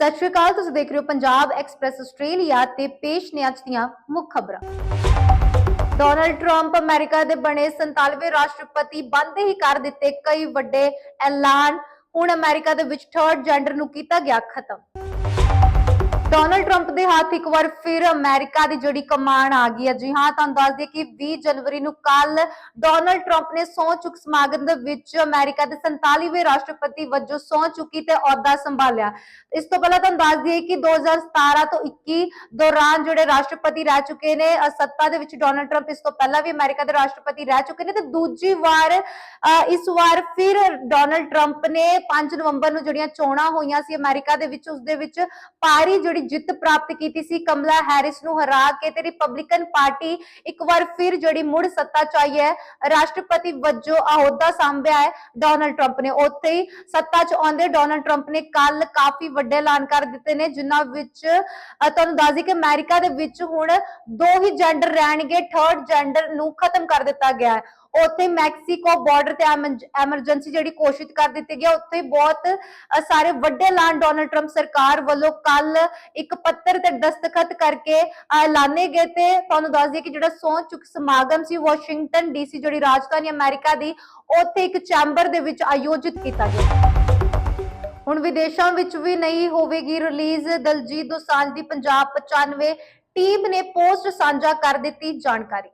ਸਤਿ ਸ਼੍ਰੀ ਅਕਾਲ, ਤੁਸੀਂ ਦੇਖ ਰਹੇ ਹੋ ਪੰਜਾਬ ਐਕਸਪ੍ਰੈਸ ਆਸਟ੍ਰੇਲੀਆ ਤੇ ਪੇਸ਼ ਨੇ ਅੱਜ ਦੀਆਂ ਮੁੱਖ ਖਬਰਾਂ। ਡੋਨਲਡ ਟਰੰਪ ਅਮਰੀਕਾ ਦੇ ਬਣੇ 47ਵੇਂ ਰਾਸ਼ਟਰਪਤੀ ਬੰਦੇ ਹੀ ਕਰ ਦਿੱਤੇ ਕਈ ਵੱਡੇ ਐਲਾਨ। ਹੁਣ ਅਮਰੀਕਾ ਦੇ ਵਿੱਚ ਥਰਡ ਜੈਂਡਰ ਨੂੰ ਕੀਤਾ ਗਿਆ ਖਤਮ। ਡੋਨਲਡ ਟਰੰਪ ਦੇ ਹੱਥ ਇੱਕ ਵਾਰ ਫਿਰ ਅਮਰੀਕਾ ਦੀ ਜਿਹੜੀ ਕਮਾਨ ਆ ਗਈ ਹੈ। ਜੀ ਹਾਂ ਤੁਹਾਨੂੰ ਦੱਸ ਦਈਏ ਕਿ 20 ਜਨਵਰੀ ਨੂੰ ਕੱਲ ਡੋਨਲਡ ਟਰੰਪ ਨੇ ਸਹੁੰ ਚੁੱਕ ਸਮਾਗਮ ਦੇ ਵਿੱਚ ਅਮਰੀਕਾ ਦੇ 47ਵੇਂ ਰਾਸ਼ਟਰਪਤੀ ਵਜੋਂ ਸਹੁੰ ਚੁੱਕੀ ਤੇ ਅਹੁਦਾ ਸੰਭਾਲਿਆ। ਇਸ ਤੋਂ ਪਹਿਲਾਂ ਤੁਹਾਨੂੰ ਦੱਸ ਦਈਏ ਕਿ 2017 ਤੋਂ 21 ਦੌਰਾਨ ਜਿਹੜੇ ਰਾਸ਼ਟਰਪਤੀ ਰਹਿ ਚੁੱਕੇ ਨੇ ਸੱਤਾ ਦੇ ਵਿੱਚ ਡੋਨਲਡ ਟਰੰਪ ਇਸ ਤੋਂ ਪਹਿਲਾਂ ਵੀ ਅਮਰੀਕਾ ਦੇ ਰਾਸ਼ਟਰਪਤੀ ਰਹਿ ਚੁੱਕੇ ਨੇ ਤੇ ਦੂਜੀ ਵਾਰ ਅ, ਇਸ ਵਾਰ ਫਿਰ ਡੋਨਲਡ ਟਰੰਪ ਨੇ 5 ਨਵੰਬਰ ਨੂੰ ਜਿਹੜੀਆਂ ਚੋਣਾਂ ਹੋਈਆਂ ਸੀ ਅਮਰੀਕਾ ਦੇ ਵਿੱਚ ਉਸ ਦੇ ਵਿੱਚ ਭਾਰੀ ਜਿਹੜੀ ਜਿੱਤ ਪ੍ਰਾਪਤ ਕੀਤੀ ਸੀ। ਕਮਲਾ ਹੈਰਿਸ ਨੂੰ ਹਰਾ ਕੇ ਤੇ ਰਿਪਬਲਿਕਨ ਪਾਰਟੀ ਇੱਕ ਵਾਰ ਫਿਰ ਜਿਹੜੀ ਮੁੜ ਸੱਤਾ 'ਚ ਹੈ, ਰਾਸ਼ਟਰਪਤੀ ਵਜੋਂ ਅਹੁਦਾ ਸੰਭਿਆ ਹੈ ਡੋਨਲਡ ਟਰੰਪ ਨੇ। ਉੱਥੇ ਹੀ ਸੱਤਾ 'ਚ ਆਉਂਦੇ ਡੋਨਲਡ ਟਰੰਪ ਨੇ ਕੱਲ ਕਾਫੀ ਵੱਡੇ ਐਲਾਨ ਕਰ ਦਿੱਤੇ ਨੇ, ਜਿਨ੍ਹਾਂ ਵਿੱਚ ਤੁਹਾਨੂੰ ਦੱਸ ਦਈਏ ਕਿ ਅਮਰੀਕਾ ਦੇ ਵਿੱਚ ਹੁਣ ਦੋ ਹੀ ਜੈਂਡਰ ਰਹਿਣਗੇ ਥਰਡ ਜੈਂਡਰ ਨੂੰ ਖਤਮ ਕਰ ਦਿੱਤਾ ਗਿਆ ਹੈ। ਉੱਥੇ ਮੈਕਸੀਕੋ ਬਾਰਡਰ ਤੇ ਐਮਰਜੈਂਸੀ ਜਿਹੜੀ ਘੋਸ਼ਿਤ ਕਰ ਦਿੱਤੀ ਗਈ ਉੱਥੇ ਬਹੁਤ ਸਾਰੇ ਵੱਡੇ ਐਲਾਨ ਡੋਨਲਡ ਟਰੰਪ ਸਰਕਾਰ ਵੱਲੋਂ ਕੱਲ ਇੱਕ ਪੱਤਰ ਤੇ ਦਸਤਖਤ ਕਰਕੇ ਐਲਾਨੇ ਗਏ ਤੇ ਤੁਹਾਨੂੰ ਦੱਸ ਦਈਏ ਕਿ ਜਿਹੜਾ ਸਹੁੰ ਚੁੱਕ ਸਮਾਗਮ ਸੀ ਵਾਸ਼ਿੰਗਟਨ ਡੀਸੀ ਜਿਹੜੀ ਰਾਜਧਾਨੀ ਅਮਰੀਕਾ ਦੀ, ਉੱਥੇ ਇੱਕ ਚੈਂਬਰ ਦੇ ਵਿੱਚ ਆਯੋਜਿਤ ਕੀਤਾ ਗਿਆ। ਹੁਣ ਵਿਦੇਸ਼ਾਂ ਵਿੱਚ ਵੀ ਨਹੀਂ ਹੋਵੇਗੀ ਰਿਲੀਜ਼, ਦਲਜੀਤ ਦੋਸਾਂਝ ਦੀ ਪੰਜਾਬ 95 ਟੀਮ ਨੇ ਪੋਸਟ ਸਾਂਝਾ ਕਰ ਦਿੱਤੀ ਜਾਣਕਾਰੀ।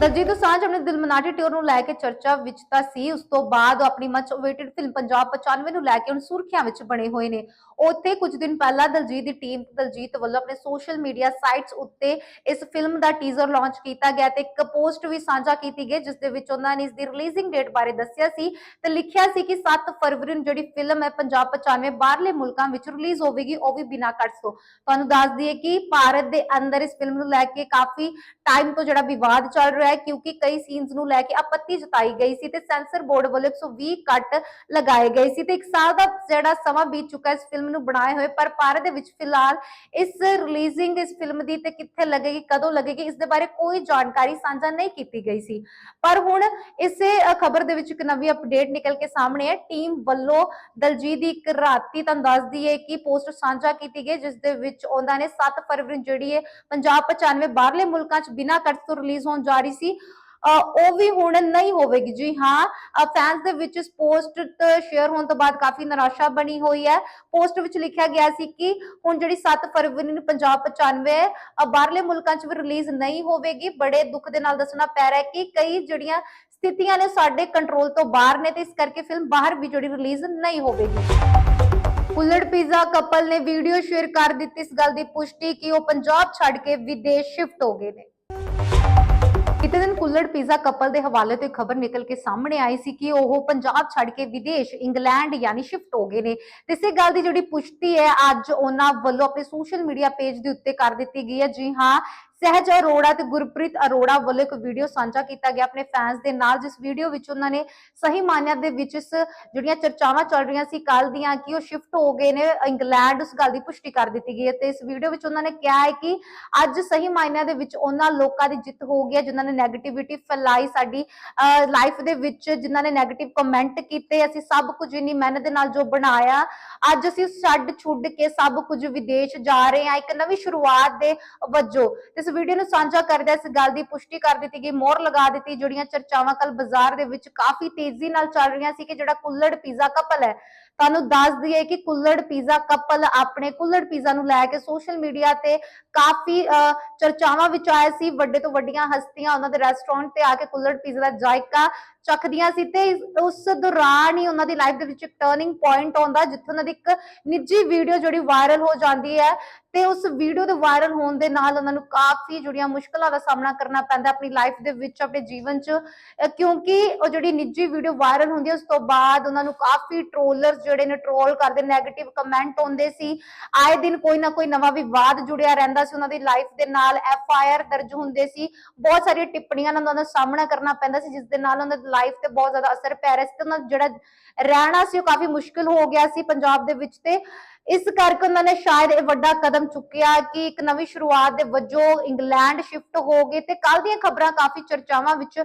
ਦਲਜੀਤ ਦੋਸਾਂਝ ਆਪਣੇ ਦਿਲਮਨਾਟੀ ਟੂਰ ਨੂੰ ਲੈ ਕੇ ਚਰਚਾ ਵਿੱਚ ਤਾਂ ਸੀ। ਉਸ ਤੋਂ ਬਾਅਦ ਆਪਣੀ ਮਚ ਅਵੇਟਡ ਫਿਲਮ ਪੰਜਾਬ 95 ਨੂੰ ਲੈ ਕੇ ਹੁਣ ਸੁਰਖੀਆਂ ਵਿੱਚ ਬਣੇ ਹੋਏ ਨੇ। ਉੱਥੇ ਕੁਝ ਦਿਨ ਪਹਿਲਾਂ ਦਲਜੀਤ ਦੀ ਟੀਮ ਦਲਜੀਤ ਵੱਲੋਂ ਆਪਣੇ ਸੋਸ਼ਲ ਮੀਡੀਆ ਸਾਈਟਸ ਉੱਤੇ ਇਸ ਫਿਲਮ ਦਾ ਟੀਜ਼ਰ ਲਾਂਚ ਕੀਤਾ ਗਿਆ ਤੇ ਇੱਕ ਪੋਸਟ ਵੀ ਸਾਂਝਾ ਕੀਤੀ ਗਈ, ਜਿਸ ਦੇ ਵਿੱਚ ਉਹਨਾਂ ਨੇ ਇਸ ਦੀ ਰਿਲੀਜ਼ਿੰਗ ਡੇਟ ਬਾਰੇ ਦੱਸਿਆ ਸੀ ਤੇ ਲਿਖਿਆ ਸੀ ਕਿ 7 ਫਰਵਰੀ ਨੂੰ ਜਿਹੜੀ ਫਿਲਮ ਹੈ ਪੰਜਾਬ 95 ਬਾਹਰਲੇ ਮੁਲਕਾਂ ਵਿੱਚ ਰਿਲੀਜ਼ ਹੋਵੇਗੀ, ਉਹ ਵੀ ਬਿਨਾਂ ਕੱਟਸ ਤੋਂ। ਤੁਹਾਨੂੰ ਦੱਸ ਦਈਏ ਕਿ ਭਾਰਤ ਦੇ ਅੰਦਰ ਇਸ ਫਿਲਮ ਨੂੰ ਲੈ ਕੇ ਕਾਫੀ ਟਾਈਮ ਤੋਂ ਜਿਹੜਾ ਵਿਵਾਦ ਚੱਲ ਰਿਹਾ ਹੈ, ਕਿਉਂਕਿ ਕਈ ਸੀਨਸ ਨੂੰ ਲੈ ਕੇ ਆਪੱਤੀ ਜਤਾਈ ਗਈ ਸੀ ਤੇ ਸੈਂਸਰ ਬੋਰਡ ਵੱਲੋਂ 120 ਕੱਟ ਲਗਾਏ ਗਏ ਸੀ ਤੇ ਇੱਕ ਸਾਲ ਦਾ ਜਿਹੜਾ ਸਮਾਂ ਬੀਤ ਚੁੱਕਾ ਇਸ ਫਿਲਮ ਨੂੰ ਬਣਾਏ ਹੋਏ, ਪਰ ਭਾਰਤ ਦੇ ਵਿੱਚ ਫਿਲਹਾਲ ਇਸ ਰਿਲੀਜ਼ਿੰਗ ਇਸ ਫਿਲਮ ਦੀ ਤੇ ਕਿੱਥੇ ਲੱਗੇਗੀ, ਕਦੋਂ ਲੱਗੇਗੀ, ਇਸ ਦੇ ਬਾਰੇ ਕੋਈ ਜਾਣਕਾਰੀ ਸਾਂਝਾ ਨਹੀਂ ਕੀਤੀ ਗਈ ਸੀ। ਪਰ ਹੁਣ ਇਸੇ ਖਬਰ ਦੇ ਵਿੱਚ ਇੱਕ ਨਵੀਂ ਅਪਡੇਟ ਨਿਕਲ ਕੇ ਸਾਹਮਣੇ ਹੈ ਟੀਮ ਵੱਲੋਂ ਦਲਜੀਤ ਦੀ ਇੱਕ ਰਾਤੀ ਤੁਹਾਨੂੰ ਦੱਸਦੀ ਹੈ ਕਿ ਪੋਸਟ ਸਾਂਝਾ ਕੀਤੀ ਗਈ, ਜਿਸ ਦੇ ਵਿੱਚ ਉਹਨਾਂ ਨੇ 7 ਫਰਵਰੀ ਨੂੰ ਜਿਹੜੀ ਹੈ ਪੰਜਾਬ 95 ਬਾਹਰਲੇ ਮੁਲਕਾਂ 'ਚ ਬਿਨਾਂ ਕੱਟ ਤੋਂ ਰਿਲੀਜ਼ ਹੋਣ ਜਾ ਰਹੀ ਸੀ। ਉਹ ਵੀ ਹੁਣ ਨਹੀਂ ਹੋਵੇਗੀ। ਜੀ ਹਾਂ ਫੈਨਸ ਦੇ ਵਿੱਚ ਇਸ ਪੋਸਟ ਸ਼ੇਅਰ ਹੋਣ ਤੋਂ ਬਾਅਦ ਕਾਫੀ ਨਿਰਾਸ਼ਾ ਬਣੀ ਹੋਈ ਹੈ। ਪੋਸਟ ਵਿੱਚ ਲਿਖਿਆ ਗਿਆ ਸੀ ਕਿ ਹੁਣ ਜਿਹੜੀ 7 ਫਰਵਰੀ ਨੂੰ ਪੰਜਾਬ 95 ਬਾਹਰਲੇ ਮੁਲਕਾਂ 'ਚ ਵੀ ਰਿਲੀਜ਼ ਨਹੀਂ ਹੋਵੇਗੀ। ਬੜੇ ਦੁੱਖ ਦੇ ਨਾਲ ਦੱਸਣਾ ਪੈ ਰਿਹਾ ਹੈ ਕਿ ਕਈ ਜਿਹੜੀਆਂ ਸਥਿਤੀਆਂ ਨੇ ਸਾਡੇ ਕੰਟਰੋਲ ਤੋਂ ਬਾਹਰ ਨੇ ਤੇ ਇਸ ਕਰਕੇ ਫਿਲਮ ਬਾਹਰ ਵੀ ਜਿਹੜੀ ਰਿਲੀਜ਼ ਨਹੀਂ ਹੋਵੇਗੀ। ਕੁੱਲੜ ਪੀਜ਼ਾ ਕਪਲ ਨੇ ਵੀਡੀਓ ਸ਼ੇਅਰ ਕਰ ਦਿੱਤੀ ਇਸ ਗੱਲ ਦੀ ਪੁਸ਼ਟੀ ਕਿ ਉਹ ਪੰਜਾਬ ਛੱਡ ਕੇ ਵਿਦੇਸ਼ ਸ਼ਿਫਟ ਹੋ ਗਏ ਨੇ। ਕਿਤੇ ਦਿਨ ਕੁੱਲੜ ਪੀਜ਼ਾ ਕਪਲ ਦੇ ਹਵਾਲੇ ਤੋਂ ਖਬਰ ਨਿਕਲ ਕੇ ਸਾਹਮਣੇ ਆਈ ਸੀ ਕਿ ਉਹ ਪੰਜਾਬ ਛੱਡ ਕੇ ਵਿਦੇਸ਼, ਇੰਗਲੈਂਡ ਯਾਨੀ ਸ਼ਿਫਟ ਹੋ ਗਏ ਨੇ। ਤੇ ਇਸੇ ਗੱਲ ਦੀ ਜਿਹੜੀ ਪੁਸ਼ਟੀ ਹੈ, ਅੱਜ ਉਹਨਾਂ ਵੱਲੋਂ ਆਪਣੇ ਸੋਸ਼ਲ ਮੀਡੀਆ ਪੇਜ ਦੇ ਉੱਤੇ ਕਰ ਦਿੱਤੀ ਗਈ ਹੈ। ਜੀ ਹਾਂ ਸਹਿਜ ਅਰੋੜਾ ਤੇ ਗੁਰਪ੍ਰੀਤ ਅਰੋੜਾ ਵੱਲੋਂ ਇੱਕ ਵੀਡੀਓ ਸਾਂਝਾ ਕੀਤਾ ਗਿਆ ਆਪਣੇ ਫੈਨਸ ਦੇ ਨਾਲ, ਜਿਸ ਵੀਡੀਓ ਵਿੱਚ ਉਹਨਾਂ ਨੇ ਸਹੀ ਮਾਨਿਆਂ ਦੇ ਵਿੱਚ ਇਸ ਜਿਹੜੀਆਂ ਚਰਚਾਵਾਂ ਚੱਲ ਰਹੀਆਂ ਸੀ ਕੱਲ ਦੀਆਂ ਕਿ ਉਹ ਸ਼ਿਫਟ ਹੋ ਗਏ ਨੇ, ਇੰਗਲੈਂਡ ਉਸ ਗੱਲ ਦੀ ਪੁਸ਼ਟੀ ਕਰ ਦਿੱਤੀ ਗਈ ਹੈ ਤੇ ਇਸ ਵੀਡੀਓ ਵਿੱਚ ਉਹਨਾਂ ਨੇ ਕਿਹਾ ਹੈ ਕਿ ਅੱਜ ਸਹੀ ਮਾਇਨਿਆਂ ਦੇ ਵਿੱਚ ਉਹਨਾਂ ਲੋਕਾਂ ਦੀ ਜਿੱਤ ਹੋ ਗਈ ਹੈ, ਜਿਨ੍ਹਾਂ ਨੇ 네ਗੇਟਿਵਿਟੀ ਫੈਲਾਈ ਸਾਡੀ ਲਾਈਫ ਦੇ ਵਿੱਚ, ਜਿਨ੍ਹਾਂ ਨੇ 네ਗੇਟਿਵ ਕਮੈਂਟ ਕੀਤੇ, ਅਸੀਂ ਸਭ ਕੁਝ ਇੰਨੀ ਮਿਹਨਤ ਦੇ ਨਾਲ ਜੋ ਬਣਾਇਆ, ਅੱਜ ਅਸੀਂ ਛੱਡ ਛੁੱਡ ਕੇ ਸਭ ਕੁਝ ਵਿਦੇਸ਼ ਜਾ ਰਹੇ ਹਾਂ, ਇੱਕ ਨਵੀਂ ਸ਼ੁਰੂਆਤ ਦੇ ਵਜੋਂ। ਤੇ ਇਸ ਵੀਡੀਓ ਨੂੰ ਸਾਂਝਾ ਕਰਦਿਆਂ ਇਸ ਗੱਲ ਦੀ ਪੁਸ਼ਟੀ ਕਰ ਦਿੱਤੀ ਗਈ, ਮੋਹਰ ਲਗਾ ਦਿੱਤੀ, ਜਿਹੜੀਆਂ ਚਰਚਾਵਾਂ ਕੱਲ ਬਾਜ਼ਾਰ ਦੇ ਵਿੱਚ ਕਾਫੀ ਤੇਜ਼ੀ ਨਾਲ ਚੱਲ ਰਹੀਆਂ ਸੀ ਕਿ ਜਿਹੜਾ ਕੁੱਲੜ ਪੀਜ਼ਾ ਕਪਲ ਹੈ, ਤੁਹਾਨੂੰ ਦੱਸ ਦਈਏ ਕਿ ਕੁੱਲੜ ਪੀਜ਼ਾ ਕਪਲ ਆਪਣੇ ਕੁੱਲੜ ਪੀਜ਼ਾ ਨੂੰ ਲੈ ਕੇ ਸੋਸ਼ਲ ਮੀਡੀਆ ਤੇ ਕਾਫੀ ਚਰਚਾਵਾਂ ਵਿੱਚ ਆਇਆ ਸੀ, ਵੱਡੇ ਤੋਂ ਵੱਡੀਆਂ ਹਸਤੀਆਂ ਉਹਨਾਂ ਦੇ ਰੈਸਟੋਰੈਂਟ ਤੇ ਆ ਕੇ ਕੁੱਲੜ ਪੀਜ਼ਾ ਦਾ ਜਾਇਕਾ ਚੱਕਦੀਆਂ ਸੀ ਤੇ ਉਸ ਦੌਰਾਨ ਹੀ ਉਹਨਾਂ ਦੀ ਲਾਈਫ ਦੇ ਵਿੱਚ ਇੱਕ ਟਰਨਿੰਗ ਪੁਆਇੰਟ ਆਉਂਦਾ, ਜਿੱਥੇ ਉਹਨਾਂ ਦੀ ਇੱਕ ਨਿੱਜੀ ਵੀਡੀਓ ਜਿਹੜੀ ਵਾਇਰਲ ਹੋ ਜਾਂਦੀ ਹੈ ਤੇ ਉਸ ਵੀਡੀਓ ਦੇ ਵਾਇਰਲ ਹੋਣ ਦੇ ਨਾਲ ਉਹਨਾਂ ਨੂੰ ਕਾਫੀ ਜਿਹੜੀਆਂ ਮੁਸ਼ਕਲਾਂ ਦਾ ਸਾਹਮਣਾ ਕਰਨਾ ਪੈਂਦਾ ਆਪਣੀ ਲਾਈਫ ਦੇ ਵਿੱਚ, ਆਪਣੇ ਜੀਵਨ 'ਚ। ਕਿਉਂਕਿ ਉਹ ਜਿਹੜੀ ਨਿੱਜੀ ਵੀਡੀਓ ਵਾਇਰਲ ਹੁੰਦੀ ਹੈ, ਉਸ ਤੋਂ ਬਾਅਦ ਉਹਨਾਂ ਨੂੰ ਕਾਫੀ ਟ੍ਰੋਲਰਸ ਜਿਹੜੇ ਨੇ ਟ੍ਰੋਲ ਕਰਦੇ 네ਗੇਟਿਵ ਕਮੈਂਟ ਆਉਂਦੇ ਸੀ। ਆਏ ਦਿਨ ਕੋਈ ਨਾ ਕੋਈ ਨਵਾਂ ਵਿਵਾਦ ਜੁੜਿਆ ਰਹਿੰਦਾ ਸੀ ਉਹਨਾਂ ਦੀ ਲਾਈਫ ਦੇ ਨਾਲ ਐਫ ਆਈ ਆਰ ਦਰਜ ਹੁੰਦੇ ਸੀ। ਬਹੁਤ ਸਾਰੀਆਂ ਟਿੱਪਣੀਆਂ ਨਾਲ ਉਹਨਾਂ ਦਾ ਸਾਹਮਣਾ ਕਰਨਾ ਪੈਂਦਾ ਸੀ, ਜਿਸ ਦੇ ਨਾਲ ਉਹਨਾਂ ਦੀ ਲਾਈਫ ਤੇ ਬਹੁਤ ਜ਼ਿਆਦਾ ਅਸਰ ਪੈ ਰਿਹਾ ਸੀ ਤੇ ਉਹਨਾਂ ਦਾ ਜਿਹੜਾ ਰਹਿਣਾ ਸੀ ਉਹ ਕਾਫੀ ਮੁਸ਼ਕਲ ਹੋ ਗਿਆ ਸੀ ਪੰਜਾਬ ਦੇ ਵਿੱਚ ਤੇ ਇਸ ਕਰਕੇ ਉਹਨਾਂ ਨੇ ਸ਼ਾਇਦ ਇਹ ਵੱਡਾ ਕਦਮ ਚੁੱਕਿਆ ਕਿ ਇੱਕ ਨਵੀਂ ਸ਼ੁਰੂਆਤ ਦੇ ਵਜੋਂ ਇੰਗਲੈਂਡ ਸ਼ਿਫਟ ਹੋ ਗਏ ਤੇ ਕੱਲ ਦੀਆਂ ਖਬਰਾਂ ਕਾਫੀ ਚਰਚਾਵਾਂ ਵਿੱਚ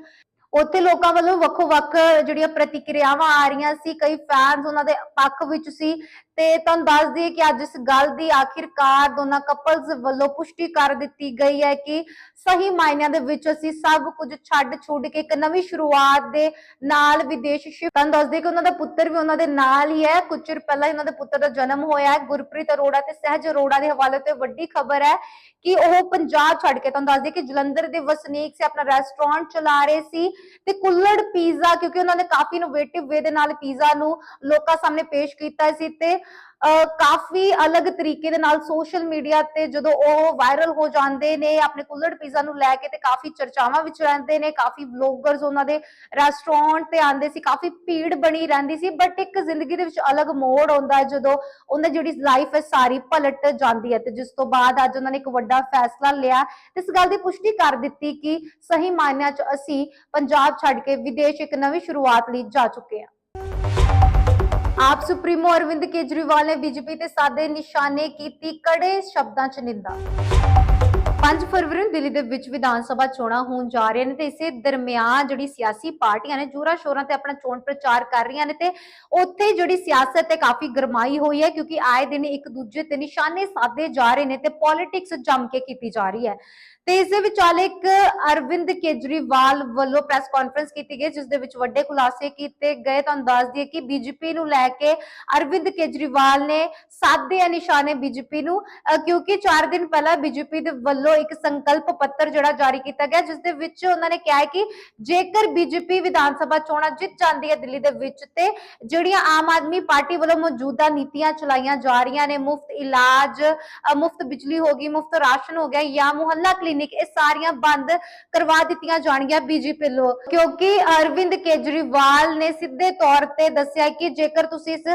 ਉੱਥੇ ਲੋਕਾਂ ਵੱਲੋਂ ਵੱਖੋ ਵੱਖ ਜਿਹੜੀਆਂ ਪ੍ਰਤੀਕਿਰਿਆਵਾਂ ਆ ਰਹੀਆਂ ਸੀ, ਕਈ ਫੈਨਸ ਉਹਨਾਂ ਦੇ ਪੱਖ ਵਿੱਚ ਸੀ ਤੇ ਤੁਹਾਨੂੰ ਦੱਸ ਦਈਏ ਕਿ ਅੱਜ ਇਸ ਗੱਲ ਦੀ ਆਖਿਰਕਾਰ ਦੋਨਾਂ ਕਪਲਸ ਵੱਲੋਂ ਪੁਸ਼ਟੀ ਕਰ ਦਿੱਤੀ ਗਈ ਹੈ ਕਿ ਸਹੀ ਮਾਇਨਿਆਂ ਦੇ ਵਿੱਚ ਅਸੀਂ ਸਭ ਕੁਝ ਛੱਡ ਛੁੱਡ ਕੇ ਇੱਕ ਨਵੀਂ ਸ਼ੁਰੂਆਤ ਦੇ ਨਾਲ ਵਿਦੇਸ਼ ਸ਼ਿਫਟ ਤੁਹਾਨੂੰ ਦੱਸ ਕਿ ਉਹਨਾਂ ਦਾ ਪੁੱਤਰ ਵੀ ਉਹਨਾਂ ਦੇ ਨਾਲ ਹੀ ਹੈ। ਕੁਝ ਚਿਰ ਪਹਿਲਾਂ ਹੀ ਦੇ ਪੁੱਤਰ ਦਾ ਜਨਮ ਹੋਇਆ ਹੈ। ਗੁਰਪ੍ਰੀਤ ਅਰੋੜਾ ਤੇ ਸਹਿਜ ਅਰੋੜਾ ਦੇ ਹਵਾਲੇ ਤੇ ਵੱਡੀ ਖਬਰ ਹੈ ਕਿ ਉਹ ਪੰਜਾਬ ਛੱਡ ਕੇ ਤੁਹਾਨੂੰ ਦੱਸਦੇ ਕਿ ਜਲੰਧਰ ਦੇ ਵਸਨੀਕ ਸੇ ਆਪਣਾ ਰੈਸਟੋਰੈਂਟ ਚਲਾ ਰਹੇ ਸੀ ਤੇ ਕੁੱਲੜ ਪੀਜ਼ਾ ਕਿਉਂਕਿ ਉਹਨਾਂ ਨੇ ਕਾਫੀ ਇਨੋਵੇਟਿਵ ਵੇ ਦੇ ਨਾਲ ਪੀਜ਼ਾ ਨੂੰ ਲੋਕਾਂ ਸਾਹਮਣੇ ਪੇਸ਼ ਕੀਤਾ ਸੀ ਤੇ ਕਾਫੀ ਅਲੱਗ ਤਰੀਕੇ ਦੇ ਨਾਲ ਸੋਸ਼ਲ ਮੀਡੀਆ ਤੇ ਜਦੋਂ ਉਹ ਵਾਇਰਲ ਹੋ ਜਾਂਦੇ ਨੇ, ਆਪਣੇ ਕੁੱਲੜ ਪੀਜ਼ਾ ਨੂੰ ਲੈ ਕੇ ਤੇ ਕਾਫੀ ਚਰਚਾਵਾਂ ਵਿੱਚ ਰਹਿੰਦੇ ਨੇ, ਕਾਫੀ ਵਲੌਗਰਸ ਉਹਨਾਂ ਦੇ ਰੈਸਟੋਰੈਂਟ ਤੇ ਆਉਂਦੇ ਸੀ, ਕਾਫੀ ਭੀੜ ਬਣੀ ਰਹਿੰਦੀ ਸੀ ਬਟ ਇੱਕ ਜ਼ਿੰਦਗੀ ਦੇ ਵਿੱਚ ਅਲੱਗ ਮੋੜ ਆਉਂਦਾ ਹੈ ਜਦੋਂ ਉਹਨਾਂ ਦੀ ਜਿਹੜੀ ਲਾਈਫ ਹੈ ਸਾਰੀ ਪਲਟ ਜਾਂਦੀ ਹੈ ਤੇ ਜਿਸ ਤੋਂ ਬਾਅਦ ਅੱਜ ਉਹਨਾਂ ਨੇ ਇੱਕ ਵੱਡਾ ਫੈਸਲਾ ਲਿਆ। ਤੇ ਇਸ ਗੱਲ ਦੀ ਪੁਸ਼ਟੀ ਕਰ ਦਿੱਤੀ ਕਿ ਸਹੀ ਮਾਇਨਿਆਂ 'ਚ ਅਸੀਂ ਪੰਜਾਬ ਛੱਡ ਕੇ ਵਿਦੇਸ਼ ਇੱਕ ਨਵੀਂ ਸ਼ੁਰੂਆਤ ਲਈ ਜਾ ਚੁੱਕੇ ਹਾਂ। ਆਪ ਸੁਪਰੀਮੋ ਅਰਵਿੰਦ ਕੇਜਰੀਵਾਲ ਨੇ ਬੀਜੇਪੀ ਤੇ ਸਾਦੇ ਨਿਸ਼ਾਨੇ ਕੀਤੀ ਕੜੇ ਸ਼ਬਦਾਂ 'ਚ ਨਿੰਦਾ। 5 ਫਰਵਰੀ ਨੂੰ ਦਿੱਲੀ ਦੇ ਵਿੱਚ ਵਿਧਾਨ ਸਭਾ ਚੋਣਾਂ ਹੋਣ ਜਾ ਰਹੀਆਂ ਨੇ ਤੇ ਇਸੇ ਦਰਮਿਆਨ ਜਿਹੜੀ ਸਿਆਸੀ ਪਾਰਟੀਆਂ ਨੇ ਜੋਰਾ ਸ਼ੋਰਾਂ ਤੇ ਆਪਣਾ ਚੋਣ ਪ੍ਰਚਾਰ ਕਰ ਰਹੀਆਂ ਨੇ ਤੇ ਉੱਥੇ ਜਿਹੜੀ ਸਿਆਸਤ ਤੇ ਕਾਫੀ ਗਰਮਾਈ ਹੋਈ ਹੈ ਕਿਉਂਕਿ ਆਏ ਦਿਨ ਇੱਕ ਦੂਜੇ ਤੇ ਨਿਸ਼ਾਨੇ ਸਾਧੇ ਜਾ ਰਹੇ ਨੇ ਤੇ ਪੋਲਿਟਿਕਸ ਜੰਮ ਕੇ ਕੀਤੀ ਜਾ ਰਹੀ ਹੈ। ਤੇ ਇਸ ਦੇ ਵਿਚਾਲੇ ਇੱਕ ਅਰਵਿੰਦ ਕੇਜਰੀਵਾਲ ਵੱਲੋਂ ਪ੍ਰੈਸ ਕਾਨਫਰੰਸ ਕੀਤੀ ਗਈ, ਜਿਸ ਦੇ ਵਿੱਚ ਵੱਡੇ ਖੁਲਾਸੇ ਕੀਤੇ ਗਏ। ਤੁਹਾਨੂੰ ਦੱਸ ਦਈਏ ਕਿ ਬੀਜੇਪੀ ਨੂੰ ਲੈ ਕੇ ਅਰਵਿੰਦ ਕੇਜਰੀਵਾਲ ਨੇ ਸਾਧੇ ਆ ਨਿਸ਼ਾਨੇ ਬੀਜੇਪੀ ਨੂੰ ਅਹ ਕਿਉਂਕਿ 4 ਦਿਨ ਪਹਿਲਾਂ ਬੀਜੇਪੀ ਦੇ ਵੱਲੋਂ ਇੱਕ ਸੰਕਲਪ ਪੱਤਰ ਜਿਹੜਾ ਜਾਰੀ ਕੀਤਾ ਗਿਆ, ਜਿਸ ਦੇ ਵਿੱਚ ਉਹਨਾਂ ਨੇ ਕਿਹਾ ਹੈ ਕਿ ਜੇਕਰ ਬੀਜੇਪੀ ਵਿਧਾਨ ਸਭਾ ਚੋਣਾਂ ਜਿੱਤ ਜਾਂਦੀ ਹੈ ਦਿੱਲੀ ਦੇ ਵਿੱਚ, ਤੇ ਜਿਹੜੀਆਂ ਆਮ ਆਦਮੀ ਪਾਰਟੀ ਵੱਲੋਂ ਮੌਜੂਦਾ ਨੀਤੀਆਂ ਚਲਾਈਆਂ ਜਾ ਰਹੀਆਂ ਨੇ, ਮੁਫਤ ਇਲਾਜ ਮੁਫਤ ਬਿਜਲੀ ਹੋ ਗਈ, ਮੁਫਤ ਰਾਸ਼ਨ ਹੋ ਗਿਆ ਜਾਂ ਮੁਹੱਲਾ ਕਲੀਨਿਕ, ਇਹ ਸਾਰੀਆਂ ਬੰਦ ਕਰਵਾ ਦਿੱਤੀਆਂ ਜਾਣਗੀਆਂ ਬੀਜੇਪੀ ਵੱਲੋਂ। ਕਿਉਂਕਿ ਅਰਵਿੰਦ ਕੇਜਰੀਵਾਲ ਨੇ ਸਿੱਧੇ ਤੌਰ ਤੇ ਦੱਸਿਆ ਕਿ ਜੇਕਰ ਤੁਸੀਂ ਇਸ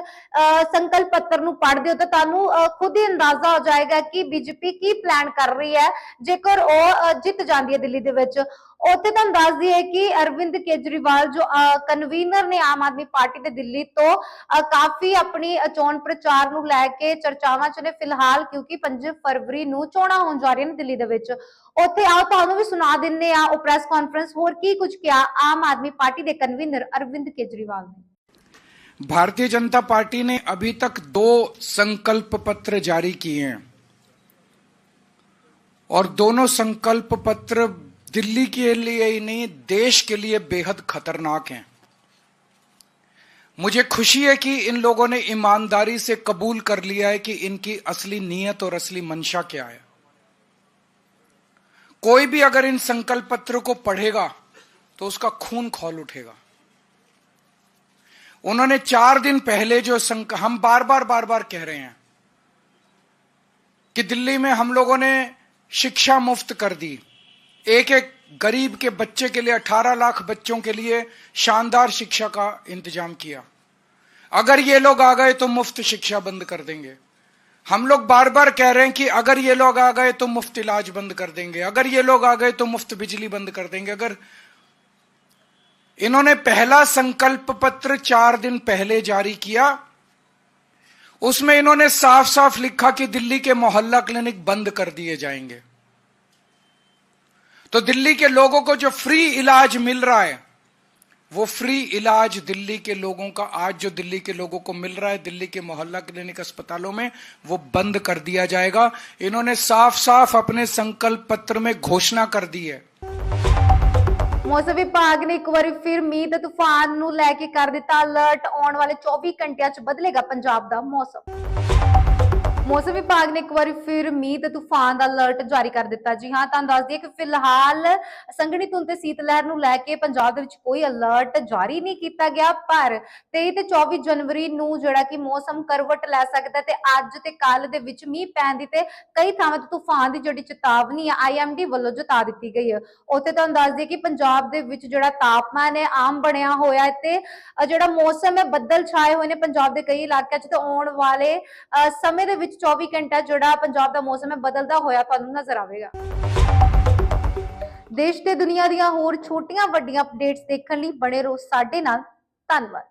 ਸੰਕਲਪ ਪੱਤਰ ਨੂੰ ਪੜ੍ਹਦੇ ਹੋ, ਤਾਂ ਤੁਹਾਨੂੰ ਖੁਦ ਹੀ ਅੰਦਾਜ਼ਾ ਹੋ ਜਾਏਗਾ ਕਿ ਬੀਜੇਪੀ ਕੀ ਪਲਾਨ ਕਰ ਰਹੀ ਜੇਕਰ ਉਹ ਅ, ਜਿੱਤ ਜਾਂਦੀ ਹੈ ਦਿੱਲੀ ਦੇ ਵਿੱਚ ਉੱਥੇ ਤੁਹਾਨੂੰ ਦੱਸ ਦਈਏ ਕਿ ਅਰਵਿੰਦ ਕੇਜਰੀਵਾਲ ਜੋ ਕਨਵੀਨਰ ਨੇ ਆਮ ਆਦਮੀ ਪਾਰਟੀ ਦੇ ਦਿੱਲੀ ਤੋਂ ਅ, ਕਾਫੀ ਆਪਣੀ ਅ, ਚੋਣ ਪ੍ਰਚਾਰ ਨੂੰ ਲੈ ਕੇ ਚਰਚਾਵਾਂ ਚ ਨੇ ਫਿਲਹਾਲ ਕਿਉਂਕਿ 5 ਫਰਵਰੀ ਨੂੰ ਚੋਣਾਂ ਹੋਣ ਜਾ ਰਹੀਆਂ ਨੇ ਦਿੱਲੀ ਦੇ ਵਿੱਚ ਉੱਥੇ ਆਓ ਤੁਹਾਨੂੰ ਵੀ ਸੁਣਾ ਦਿੰਨੇ ਆ ਉਹ ਪ੍ਰੈਸ ਕਾਨਫਰੰਸ ਹੋਰ ਕੀ ਕੁਝ ਕਿਹਾ ਆਮ ਆਦਮੀ ਪਾਰਟੀ ਦੇ ਕਨਵੀਨਰ ਅਰਵਿੰਦ ਕੇਜਰੀਵਾਲ ਨੇ भारतीय जनता पार्टी ने अभी तक दो संकल्प पत्र जारी किए हैं और दोनों संकल्प पत्र दिल्ली के लिए ही नहीं, देश के लिए बेहद खतरनाक हैं। मुझे खुशी है कि इन लोगों ने ईमानदारी से कबूल कर लिया है कि इनकी असली नीयत और असली मंशा क्या है। कोई भी अगर इन संकल्प पत्र को पढ़ेगा तो उसका खून खोल उठेगा। उन्होंने चार दिन पहले जो संक, हम बार बार बार बार कह रहे हैं कि दिल्ली में हम लोगों ने शिक्षा मुफ़्त कर दी। एक एक गरीब के बच्चे के लिए 18 लाख बच्चों के लिए शानदार शिक्षा का इंतज़ाम किया। अगर ये लोग आ गए तो मुफ़्त शिक्षा बंद कर देंगे। हम लोग बार बार कह रहे हैं कि अगर ये लोग आ गए तो मुफ़्त इलाज बंद कर देंगे। अगर ये लोग आ गए तो मुफ़्त बिजली बंद कर देंगे। अगर इन्होंने पहला संकल्प पत्र चार दिन पहले जारी किया उसमें इन्होंने साफ़ साफ़ लिखा कि दिल्ली के मोहल्ला क्लिनिक बंद कर दिए जाएँगे। तो दिल्ली के लोगों को जो फ्री इलाज मिल रहा है, वो फ्री इलाज दिल्ली के लोगों का, आज जो दिल्ली के लोगों को मिल रहा है, दिल्ली के मोहल्ला क्लिनिक अस्पतालों में, वो बंद कर दिया जाएगा। इन्होंने साफ़ साफ़ अपने संकल्प पत्र में घोषणा कर दी है। ਮੌਸਮ ਵਿਭਾਗ ਨੇ ਇੱਕ ਵਾਰੀ ਫਿਰ ਮੀਂਹ ਤੇ ਤੂਫਾਨ ਨੂੰ ਲੈ ਕੇ ਕਰ ਦਿੱਤਾ ਅਲਰਟ ਆਉਣ ਵਾਲੇ 24 ਘੰਟਿਆਂ 'ਚ ਬਦਲੇਗਾ ਪੰਜਾਬ ਦਾ ਮੌਸਮ। ਮੌਸਮ ਵਿਭਾਗ ਨੇ ਇੱਕ ਵਾਰੀ ਫਿਰ ਮੀਂਹ ਤੇ ਤੂਫਾਨ ਦਾ ਅਲਰਟ ਜਾਰੀ ਕਰ ਦਿੱਤਾ। ਜੀ ਹਾਂ ਤੁਹਾਨੂੰ ਦੱਸ ਦਈਏ ਕਿ ਫਿਲਹਾਲ ਸੰਘਣੀ ਧੁੰਦ ਤੇ ਸੀਤ ਲਹਿਰ ਨੂੰ ਲੈ ਕੇ ਪੰਜਾਬ ਦੇ ਵਿੱਚ ਕੋਈ ਅਲਰਟ ਜਾਰੀ ਨਹੀਂ ਕੀਤਾ ਗਿਆ ਪਰ 23 ਤੇ 24 ਜਨਵਰੀ ਨੂੰ ਜਿਹੜਾ ਕਿ ਮੌਸਮ ਕਰਵਟ ਲੈ ਸਕਦਾ ਤੇ ਅੱਜ ਤੇ ਕੱਲ ਦੇ ਵਿੱਚ ਮੀਂਹ ਪੈਣ ਦੀ ਤੇ ਕਈ ਥਾਵਾਂ ਤੇ ਤੂਫਾਨ ਦੀ ਜਿਹੜੀ ਚੇਤਾਵਨੀ ਹੈ ਆਈਐਮਡੀ ਵੱਲੋਂ ਜਤਾ ਦਿੱਤੀ ਗਈ ਹੈ ਉੱਥੇ ਤੁਹਾਨੂੰ ਦੱਸ ਦਈਏ ਕਿ ਪੰਜਾਬ ਦੇ ਵਿੱਚ ਜਿਹੜਾ ਤਾਪਮਾਨ ਹੈ ਆਮ ਬਣਿਆ ਹੋਇਆ ਤੇ ਜਿਹੜਾ ਮੌਸਮ ਹੈ ਬੱਦਲ ਛਾਏ ਹੋਏ ਨੇ ਪੰਜਾਬ ਦੇ ਕਈ ਇਲਾਕਿਆਂ 'ਚ ਤੇ ਆਉਣ ਵਾਲੇ ਅ, ਸਮੇਂ ਦੇ ਵਿੱਚ 24 ਘੰਟਾ ਜਿਹੜਾ ਪੰਜਾਬ ਦਾ ਮੌਸਮ ਹੈ ਬਦਲਦਾ ਹੋਇਆ ਤੁਹਾਨੂੰ ਨਜ਼ਰ ਆਵੇਗਾ। ਦੇਸ਼ ਤੇ ਦੁਨੀਆ ਦੀਆਂ ਹੋਰ ਛੋਟੀਆਂ ਵੱਡੀਆਂ ਅਪਡੇਟਸ ਦੇਖਣ ਲਈ ਬਣੇ ਰਹੋ ਸਾਡੇ ਨਾਲ। ਧੰਨਵਾਦ।